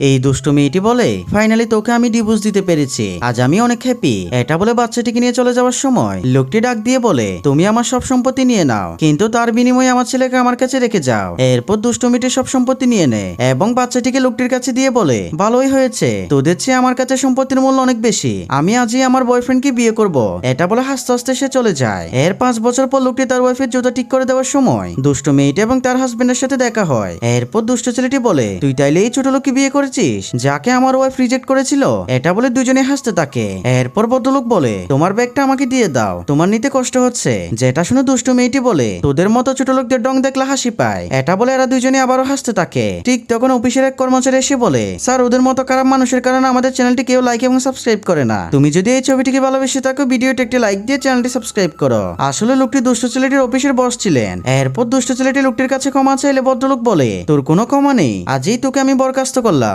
এই দুষ্টু মেয়েটি বলে ফাইনালি তোকে আমি ডিভোর্স দিতে পেরেছি। আজ আমি অনেক হ্যাপি এটা বলে বাচ্চাটিকে নিয়ে চলে যাওয়ার সময় লোকটি ডাক দিয়ে বলে, তুমি আমার সব সম্পত্তি নিয়ে নাও, কিন্তু তার বিনিময়ে আমার ছেলেকে আমার কাছে রেখে যাও। এরপর দুষ্টু মেয়েটি সব সম্পত্তি নিয়ে নেয় এবং বাচ্চাটিকে লোকটির কাছে দিয়ে বলে, ভালোই হয়েছে। তোদের চেয়ে আমার কাছে সম্পত্তির মূল্য অনেক বেশি। আমি আজই আমার বয়ফ্রেন্ডকে বিয়ে করব। এটা বলে হাসতে হাসতে সে চলে যায়। এর পাঁচ বছর পর লোকটি তার ওয়াইফের জুতা ঠিক করে দেওয়ার সময় দুষ্টু মেয়েটি এবং তার হাজবেন্ডের সাথে দেখা হয়। এরপর দুষ্টু ছেলেটি বলে, তুই তাইলে এই ছোট লোককে বিয়ে করেছিস যাকে আমার ওয়াইফ রিজেক্ট করেছিল, এটা বলে দুজনে হাসতে থাকে। এরপর ভদ্রলোক বলে, তোমার ব্যাগটা আমাকে দিয়ে দাও। তোমার নিতে কষ্ট হচ্ছে। যেটা শুনে দুষ্টু মেয়েটি বলে, তোদের মতো ছোট লোকদের ডং দেখলে হাসি পায়। এটা বলে এরা দুজনে আবারও হাসতে থাকে। ঠিক তখন অফিসের এক কর্মচারী এসে বলে, স্যার, ওদের মতো খারাপ মানুষের কারণে আমাদের চ্যানেলটি কেউ লাইক এবং সাবস্ক্রাইব করে না। তুমি যদি এই ছবিটিকে ভালোবেসে থাকো ভিডিওটি একটি লাইক দিয়ে চ্যানেলটি সাবস্ক্রাইব করো। আসলে লোকটি দুষ্ট ছেলেটির অফিসের বস ছিলেন। এরপর দুষ্ট ছেলেটি লোকটির কাছে ক্ষমা চাইলে ভদ্রলোক বলে, তোর কোনো ক্ষমা নেই। আজই তোকে আমি বরখাস্ত করলাম।